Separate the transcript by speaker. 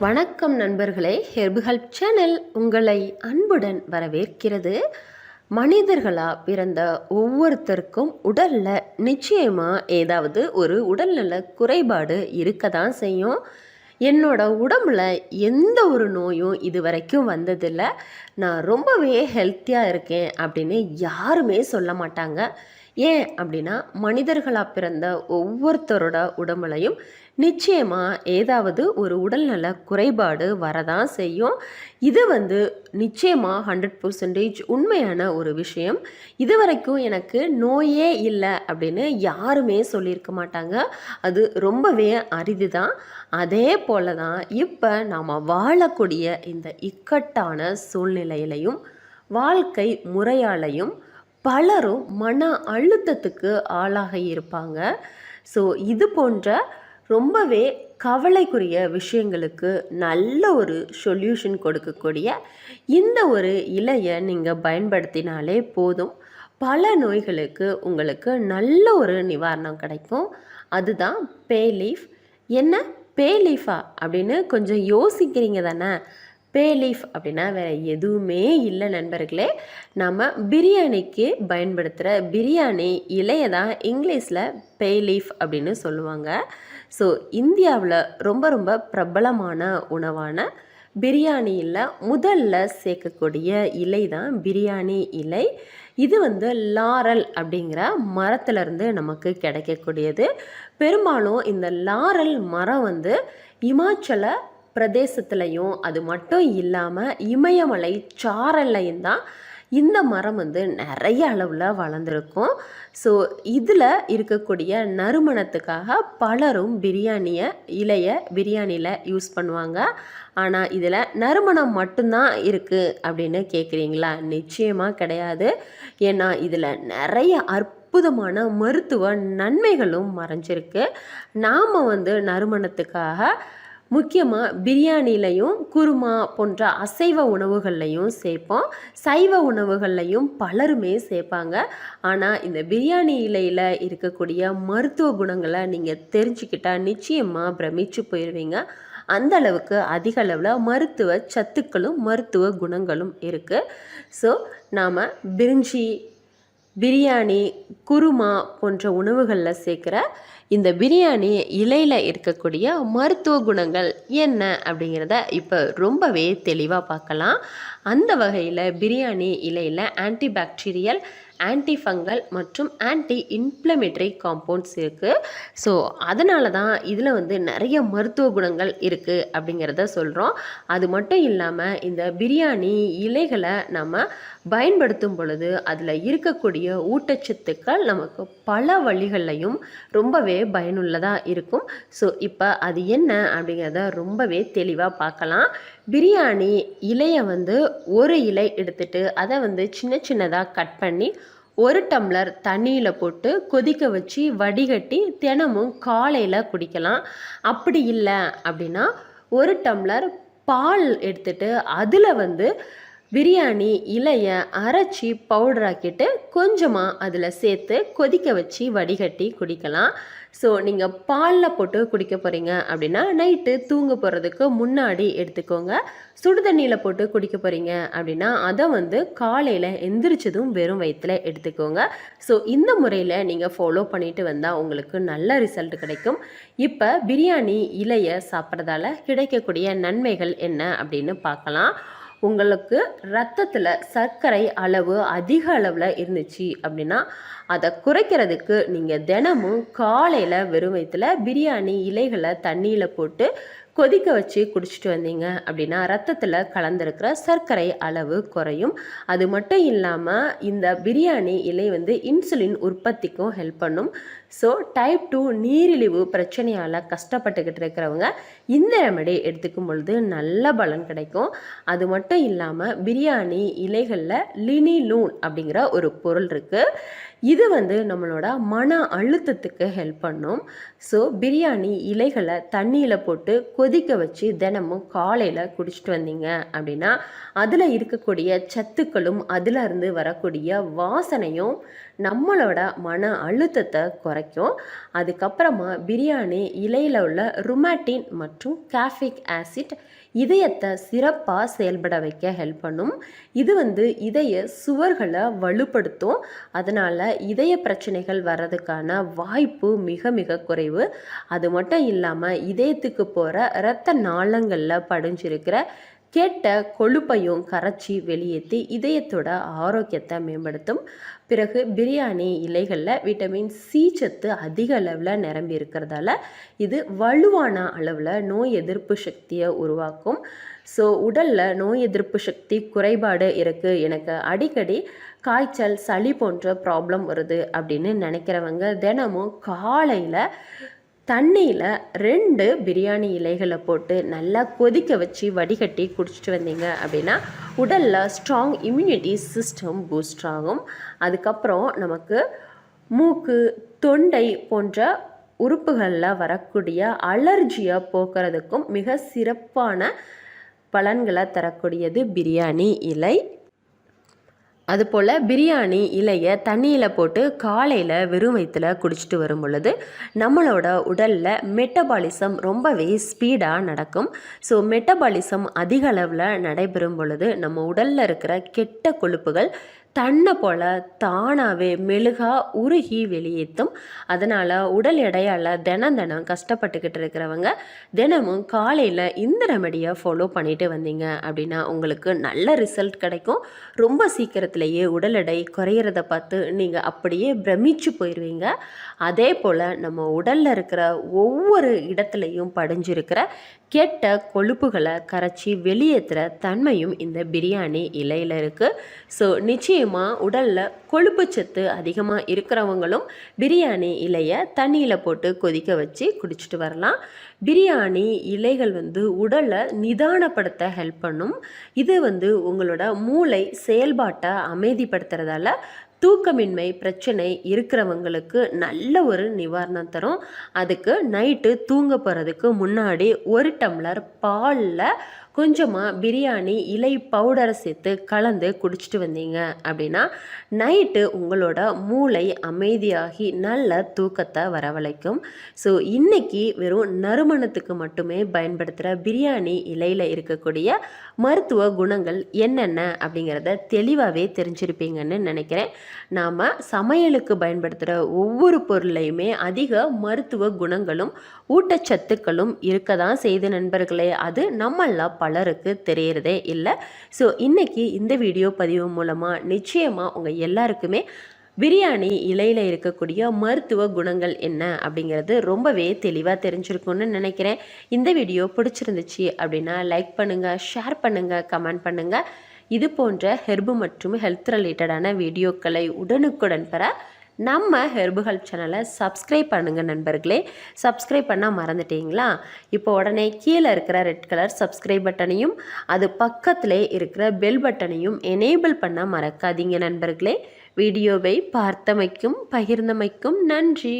Speaker 1: வணக்கம் நண்பர்களே herb help channel உங்களை அன்புடன் வரவேற்கிறது. மனிதர்களாக பிறந்த ஒவ்வொருத்தருக்கும் உடலில் நிச்சயமாக ஏதாவது ஒரு உடல்நல குறைபாடு இருக்க தான் செய்யும். என்னோட உடம்புல எந்த ஒரு நோயும் இது வரைக்கும் வந்ததில்லை. நான் ரொம்பவே ஹெல்த்தியாக இருக்கேன் அப்படின்னு யாருமே சொல்ல மாட்டாங்க. ஏன் அப்படின்னா மனிதர்களாக பிறந்த ஒவ்வொருத்தரோட உடம்புலையும் நிச்சயமாக ஏதாவது ஒரு உடல்நல குறைபாடு வரதான் செய்யும். இது வந்து நிச்சயமாக ஹண்ட்ரட் பர்சன்டேஜ் உண்மையான ஒரு விஷயம். இது வரைக்கும் எனக்கு நோயே இல்லை அப்படின்னு யாருமே சொல்லியிருக்க மாட்டாங்க. அது ரொம்பவே அரிது தான் அதே போல தான் இப்போ நாம் வாழக்கூடிய இந்த இக்கட்டான சூழ்நிலையிலையும் வாழ்க்கை முறையாலையும் பலரும் மன அழுத்தத்துக்கு ஆளாக இருப்பாங்க. ஸோ இது போன்ற ரொம்பவே கவலைக்குரிய விஷயங்களுக்கு நல்ல ஒரு சொல்யூஷன் கொடுக்கக்கூடிய இந்த ஒரு இலையை நீங்கள் பயன்படுத்தினாலே போதும். பல நோய்களுக்கு உங்களுக்கு நல்ல ஒரு நிவாரணம் கிடைக்கும். அதுதான் பே லீஃப். என்ன? பே லீஃபா? அப்படின்னு கொஞ்சம் யோசிக்கிறீங்க தானே? பே லீஃப் அப்படின்னா வேறு எதுவுமே இல்லை நண்பர்களே. நம்ம பிரியாணிக்கு பயன்படுத்துகிற பிரியாணி இலையை தான் இங்கிலீஷில் பே லீஃப் அப்படின்னு சொல்லுவாங்க. ஸோ இந்தியாவில் ரொம்ப ரொம்ப பிரபலமான உணவான பிரியாணியில் முதல்ல சேர்க்கக்கூடிய இலை தான் பிரியாணி இலை. இது வந்து லாரல் அப்படிங்கிற மரத்துலேருந்து நமக்கு கிடைக்கக்கூடியது. பெரும்பாலும் இந்த லாரல் மரம் வந்து இமாச்சல பிரதேசத்துலையும் அது மட்டும் இல்லாமல் இமயமலை சாரல்லையும் தான் இந்த மரம் வந்து நிறைய அளவில் வளர்ந்துருக்கும். ஸோ இதில் இருக்கக்கூடிய நறுமணத்துக்காக பலரும் பிரியாணியை இலையை பிரியாணியில் யூஸ் பண்ணுவாங்க. ஆனால் இதில் நறுமணம் மட்டும்தான் இருக்குது அப்படின்னு கேட்குறீங்களா நிச்சயமாக கிடையாது. ஏன்னா இதில் நிறைய அற்புதமான மருத்துவ நன்மைகளும் மறைஞ்சிருக்கு. நாம் வந்து நறுமணத்துக்காக முக்கியமாக பிரியாணிலையும் குருமா போன்ற அசைவ உணவுகள்லையும் சேர்ப்போம். சைவ உணவுகள்லையும் பலருமே சேர்ப்பாங்க. ஆனால் இந்த பிரியாணி இலையில் இருக்கக்கூடிய மருத்துவ குணங்களை நீங்கள் தெரிஞ்சுக்கிட்டால் நிச்சயமாக பிரமிச்சு போயிடுவீங்க அந்த அளவுக்கு அதிக அளவில் மருத்துவ சத்துக்களும் மருத்துவ குணங்களும் இருக்குது ஸோ நாம் பிரிஞ்சி பிரியாணி குருமா போன்ற உணவுகளில் சேர்க்குற இந்த பிரியாணி இலையில் இருக்கக்கூடிய மருத்துவ குணங்கள் என்ன அப்படிங்கிறத இப்போ ரொம்பவே தெளிவாக பார்க்கலாம். அந்த வகையில் பிரியாணி இலையில் ஆன்டிபாக்டீரியல் ஆன்டி ஃபங்கல் மற்றும் ஆன்டி இன்ஃப்ளமேட்டரி காம்பவுண்ட்ஸ் இருக்குது ஸோ அதனால தான் இதில் வந்து நிறைய மருத்துவ குணங்கள் இருக்குது அப்படிங்கிறத சொல்கிறோம் அது மட்டும் இல்லாமல் இந்த பிரியாணி இலைகளை நம்ம பயன்படுத்தும் பொழுது அதில் இருக்கக்கூடிய ஊட்டச்சத்துக்கள் நமக்கு பல வழிகள்லையும் ரொம்பவே பயனுள்ளதாக இருக்கும். ஸோ இப்போ அது என்ன அப்படிங்கிறத ரொம்பவே தெளிவாக பார்க்கலாம். பிரியாணி இலையை வந்து ஒரு இலை எடுத்துட்டு அதை வந்து சின்ன சின்னதாக கட் பண்ணி ஒரு டம்ளர் தண்ணியில் போட்டு கொதிக்க வச்சு வடிகட்டி தினமும் காலையில் குடிக்கலாம். அப்படி இல்லை அப்படின்னா ஒரு டம்ளர் பால் எடுத்துட்டு அதில் வந்து பிரியாணி இலையை அரைச்சி பவுடராக்கிட்டு கொஞ்சமாக அதில் சேர்த்து கொதிக்க வச்சு வடிகட்டி குடிக்கலாம். ஸோ நீங்கள் பாலில் போட்டு குடிக்க போகிறீங்க அப்படின்னா நைட்டு தூங்க போகிறதுக்கு முன்னாடி எடுத்துக்கோங்க. சுடு தண்ணியில் போட்டு குடிக்க போகிறீங்க அப்படின்னா அதை வந்து காலையில் எந்திரிச்சதும் வெறும் வயிற்றில் எடுத்துக்கோங்க. ஸோ இந்த முறையில் நீங்கள் ஃபாலோ பண்ணிட்டு வந்தால் உங்களுக்கு நல்ல ரிசல்ட் கிடைக்கும். இப்போ பிரியாணி இலையை சாப்பிட்றதால கிடைக்கக்கூடிய நன்மைகள் என்ன அப்படின்னு பார்க்கலாம். உங்களுக்கு ரத்தத்தில் சர்க்கரை அளவு அதிக அளவில் இருந்துச்சு அப்படின்னா அதை குறைக்கிறதுக்கு நீங்கள் தினமும் காலையில் வெறும் வயிற்றுல பிரியாணி இலைகளை தண்ணியில் போட்டு கொதிக்க வச்சு குடிச்சிட்டு வந்தீங்க அப்படின்னா ரத்தத்தில் கலந்துருக்கிற சர்க்கரை அளவு குறையும். அது மட்டும் இல்லாமல் இந்த பிரியாணி இலை வந்து இன்சுலின் உற்பத்திக்கும் ஹெல்ப் பண்ணும். ஸோ டைப் டூ நீரிழிவு பிரச்சனையால் கஷ்டப்பட்டுக்கிட்டு இருக்கிறவங்க இந்த ரெமடி எடுத்துக்கும் பொழுது நல்ல பலன் கிடைக்கும். அது மட்டும் இல்லாமல் பிரியாணி இலைகளில் லினிலூன் அப்படிங்கிற ஒரு பொருள் இருக்குது இது வந்து நம்மளோட மன அழுத்தத்துக்கு ஹெல்ப் பண்ணும். ஸோ பிரியாணி இலைகளை தண்ணியில் போட்டு கொதிக்க வச்சு தினமும் காலையில் குடிச்சிட்டு வந்தீங்க அப்படின்னா அதில் இருக்கக்கூடிய சத்துக்களும் அதிலிருந்து வரக்கூடிய வாசனையும் நம்மளோட மன அழுத்தத்தை குறைக்கும். அதுக்கப்புறமா பிரியாணி இலையில் உள்ள ருமாட்டின் மற்றும் காஃபிக் ஆசிட் இதயத்தை சிறப்பாக செயல்பட வைக்க ஹெல்ப் பண்ணும். இது வந்து இதய சுவர்களை வலுப்படுத்தும். அதனால் இதய பிரச்சனைகள் வர்றதுக்கான வாய்ப்பு மிக மிக குறைவு. அது மட்டும் இல்லாமல் இதயத்துக்கு போகிற இரத்த நாளங்களில் படிஞ்சிருக்கிற கெட்ட கொழுப்பையும் கரைச்சி வெளியேற்றி இதயத்தோட ஆரோக்கியத்தை மேம்படுத்தும். பிறகு பிரியாணி இலைகளில் விட்டமின் சி சத்து அதிக அளவில் நிரம்பி இருக்கிறதால இது வலுவான அளவில் நோய் எதிர்ப்பு சக்தியை உருவாக்கும். ஸோ உடலில் நோய் எதிர்ப்பு சக்தி குறைபாடு இருக்குது எனக்கு அடிக்கடி காய்ச்சல் சளி போன்ற ப்ராப்ளம் வருது அப்படின்னு நினைக்கிறவங்க தினமும் காலையில் தண்ணியில் ரெண்டு பிரியாணி இலைகளை போட்டு நல்லா கொதிக்க வச்சு வடிகட்டி குடிச்சிட்டு வந்தீங்க அப்படின்னா உடலில் ஸ்ட்ராங் இம்யூனிட்டி சிஸ்டம் பூஸ்ட் ஆகும். அதுக்கப்புறம் நமக்கு மூக்கு தொண்டை போன்ற உறுப்புகளில் வரக்கூடிய அலர்ஜியை போக்குறதுக்கும் மிக சிறப்பான பலன்களை தரக்கூடியது பிரியாணி இலை. அதுபோல் பிரியாணி இலையை தண்ணியில் போட்டு காலையில் வெறும் வயிற்றில் குடிச்சிட்டு வரும் பொழுது நம்மளோட உடலில் மெட்டபாலிசம் ரொம்பவே ஸ்பீடாக நடக்கும். ஸோ மெட்டபாலிசம் அதிக அளவில் நடைபெறும் பொழுது நம்ம உடலில் இருக்கிற கெட்ட கொழுப்புகள் தன்னை போல் தானாகவே மெழுகா உருகி வெளியேற்றும் அதனால் உடல் எடையால் தினம் தினம் கஷ்டப்பட்டுக்கிட்டு இருக்கிறவங்க தினமும் காலையில் இந்த ரெமடியை ஃபாலோ பண்ணிட்டு வந்தீங்க அப்படின்னா உங்களுக்கு நல்ல ரிசல்ட் கிடைக்கும். ரொம்ப சீக்கிரத்திலேயே உடல் எடை குறையிறத பார்த்து நீங்கள் அப்படியே பிரமிச்சு போயிடுவீங்க அதே போல் நம்ம உடலில் இருக்கிற ஒவ்வொரு இடத்துலையும் படிஞ்சிருக்கிற கெட்ட கொழுப்புகளை கரைச்சி வெளியேற்றுற தன்மையும் இந்த பிரியாணி இலையில் இருக்குது ஸோ நிச்சயமாக உடலில் கொழுப்பு சத்து அதிகமாக இருக்கிறவங்களும் பிரியாணி இலையை தண்ணியில் போட்டு கொதிக்க வச்சு குடிச்சிட்டு வரலாம். பிரியாணி இலைகள் வந்து உடலை நிதானப்படுத்த ஹெல்ப் பண்ணும். இது வந்து உங்களோட மூளை செயல்பாட்டை அமைதிப்படுத்துறதால தூக்கமின்மை பிரச்சனை இருக்கிறவங்களுக்கு நல்ல ஒரு நிவாரணம் தரும். அதுக்கு நைட்டு தூங்க போகிறதுக்கு முன்னாடி ஒரு டம்ளர் பாலில் கொஞ்சமாக பிரியாணி இலை பவுடரை சேர்த்து கலந்து குடிச்சிட்டு வந்தீங்க அப்படின்னா நைட்டு உங்களோட மூளை அமைதியாகி நல்ல தூக்கத்தை வரவழைக்கும். ஸோ இன்றைக்கி வெறும் நறுமணத்துக்கு மட்டுமே பயன்படுத்துகிற பிரியாணி இலையில் இருக்கக்கூடிய மருத்துவ குணங்கள் என்னென்ன அப்படிங்கிறத தெளிவாகவே தெரிஞ்சிருப்பீங்கன்னு நினைக்கிறேன். நாம் சமையலுக்கு பயன்படுத்துகிற ஒவ்வொரு பொருளையுமே அதிக மருத்துவ குணங்களும் ஊட்டச்சத்துக்களும் இருக்க தான் செய்து நண்பர்களே. அது நம்மளாம் பலருக்கு தெரியறதே இல்லை. ஸோ இன்றைக்கி இந்த வீடியோ பதிவு மூலமாக நிச்சயமாக உங்கள் எல்லாருக்குமே பிரியாணி இலையில் இருக்கக்கூடிய மருத்துவ குணங்கள் என்ன அப்படிங்கிறது ரொம்பவே தெளிவாக தெரிஞ்சிருக்கும்னு நினைக்கிறேன். இந்த வீடியோ பிடிச்சிருந்துச்சு அப்படின்னா லைக் பண்ணுங்கள் ஷேர் பண்ணுங்கள் கமெண்ட் பண்ணுங்கள் இது போன்ற ஹெர்பு மற்றும் ஹெல்த் ரிலேட்டடான வீடியோக்களை உடனுக்குடன் பெற நம்ம ஹெர்பு சேனலை சப்ஸ்கிரைப் பண்ணுங்கள் நண்பர்களே. சப்ஸ்கிரைப் பண்ணால் மறந்துட்டீங்களா? இப்போ உடனே கீழே இருக்கிற ரெட் கலர் சப்ஸ்கிரைப் பட்டனையும் அது பக்கத்திலே இருக்கிற பெல் பட்டனையும் எனேபிள் பண்ண மறக்காதீங்க நண்பர்களே. வீடியோவை பார்த்தமைக்கும் பகிர்ந்தமைக்கும் நன்றி.